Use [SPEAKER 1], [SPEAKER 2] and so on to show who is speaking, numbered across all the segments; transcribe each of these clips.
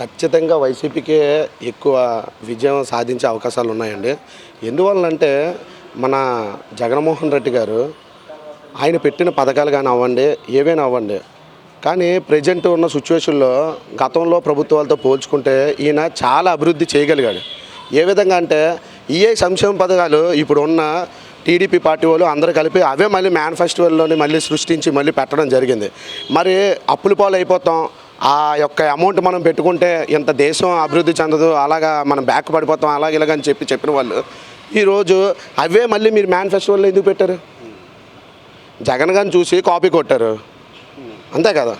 [SPEAKER 1] ఖచ్చితంగా వైసీపీకే ఎక్కువ విజయం సాధించే అవకాశాలు ఉన్నాయండి. ఎందువల్లంటే మన జగన్మోహన్ రెడ్డి గారు ఆయన పెట్టిన పథకాలు కానీ అవ్వండి ఏవైనా అవ్వండి. కానీ ప్రజెంట్ ఉన్న సిచ్యువేషన్లో గతంలో ప్రభుత్వాలతో పోల్చుకుంటే ఈయన చాలా అభివృద్ధి చేయగలిగాడు. ఏ విధంగా అంటే ఏ సంక్షేమ పథకాలు ఇప్పుడు ఉన్న టీడీపీ పార్టీ వాళ్ళు అందరూ కలిపి అవే మళ్ళీ మేనిఫెస్టోల్లోని మళ్ళీ సృష్టించి మళ్ళీ పెట్టడం జరిగింది. మరి అప్పుల పాలు అయిపోతాం ఆ యొక్క అమౌంట్ మనం పెట్టుకుంటే ఇంత దేశం అభివృద్ధి చెందదు అలాగా మనం బ్యాక్ పడిపోతాం అలాగే ఇలాగని చెప్పి చెప్పిన వాళ్ళు. ఈరోజు అవే మళ్ళీ మీరు మేనిఫెస్టోల్లో ఎందుకు పెట్టారు? జగన్ గారిని చూసి కాపీ కొట్టారు. అంతే కదా?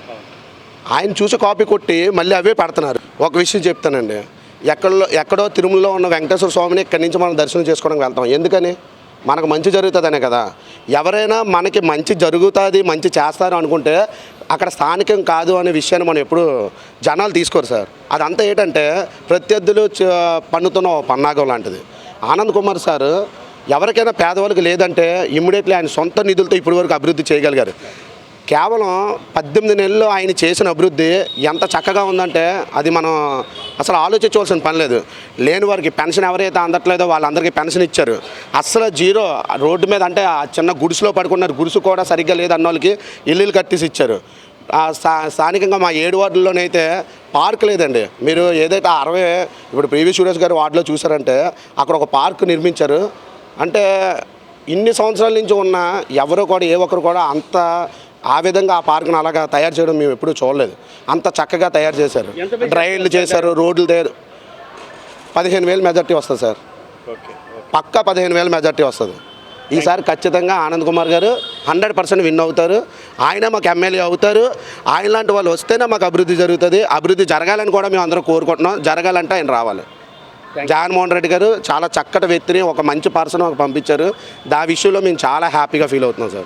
[SPEAKER 1] ఆయన చూసి కాపీ కొట్టి మళ్ళీ అవే పెడుతున్నారు. ఒక విషయం చెప్తానండి. ఎక్కడో ఎక్కడో తిరుమలలో ఉన్న వెంకటేశ్వర స్వామిని ఇక్కడి నుంచి మనం దర్శనం చేసుకోవడానికి వెళ్తాం. ఎందుకని? మనకు మంచి జరుగుతుందనే కదా. ఎవరైనా మనకి మంచి జరుగుతుంది మంచి చేస్తారు అనుకుంటే అక్కడ స్థానికం కాదు అనే విషయాన్ని మనం ఎప్పుడు జనాలు తీసుకోరు సార్. అదంతా ఏంటంటే ప్రత్యర్థులు చ- పన్నుతున్న పన్నాగం లాంటిది. ఆనంద్ కుమార్ సార్ ఎవరికైనా పేదవాళ్ళకి లేదంటే ఇమ్మీడియట్లీ ఆయన సొంత నిధులతో ఇప్పటి వరకు అభివృద్ధి చేయగలిగారు. కేవలం పద్దెనిమిది నెలల్లో ఆయన చేసిన అభివృద్ధి ఎంత చక్కగా ఉందంటే అది మనం అసలు ఆలోచించవలసిన పని లేదు. లేని వారికి పెన్షన్ ఎవరైతే అందట్లేదో వాళ్ళందరికీ పెన్షన్ ఇచ్చారు. అసలు జీరో రోడ్డు మీద అంటే ఆ చిన్న గుడిసులో పడుకున్నారు. గుడిసు కూడా సరిగ్గా లేదన్న వాళ్ళకి ఇల్లులు కట్టేసి ఇచ్చారు. ఆ స్థా స్థానికంగా మా ఏడు వార్డుల్లోనైతే పార్క్ లేదండి. మీరు ఏదైతే అరవై ఇప్పుడు పివి సురేష్ గారి వార్డులో చూసారంటే అక్కడ ఒక పార్క్ నిర్మించారు. అంటే ఇన్ని సంవత్సరాల నుంచి ఉన్న ఎవరు కూడా ఏ ఒక్కరు కూడా అంత ఆ విధంగా ఆ పార్క్ను అలాగా తయారు చేయడం మేము ఎప్పుడూ చూడలేదు. అంత చక్కగా తయారు చేశారు. డ్రైన్లు చేశారు రోడ్లు తయారు పదిహేను వేలు మెజార్టీ వస్తుంది సార్.
[SPEAKER 2] ఓకే
[SPEAKER 1] పక్కా పదిహేను వేల మెజార్టీ వస్తుంది. ఈసారి ఖచ్చితంగా ఆనంద్ కుమార్ గారు హండ్రెడ్ పర్సెంట్ విన్ అవుతారు. ఆయన మాకు ఎమ్మెల్యే అవుతారు. ఆయన లాంటి వాళ్ళు వస్తేనే మాకు అభివృద్ధి జరుగుతుంది. అభివృద్ధి జరగాలని కూడా మేము అందరూ కోరుకుంటున్నాం. జరగాలంటే ఆయన రావాలి. జగన్మోహన్ రెడ్డి గారు చాలా చక్కటి వ్యక్తిని ఒక మంచి పర్సన్ మాకు పంపించారు. దా విషయంలో మేము చాలా హ్యాపీగా ఫీల్ అవుతున్నాం సార్.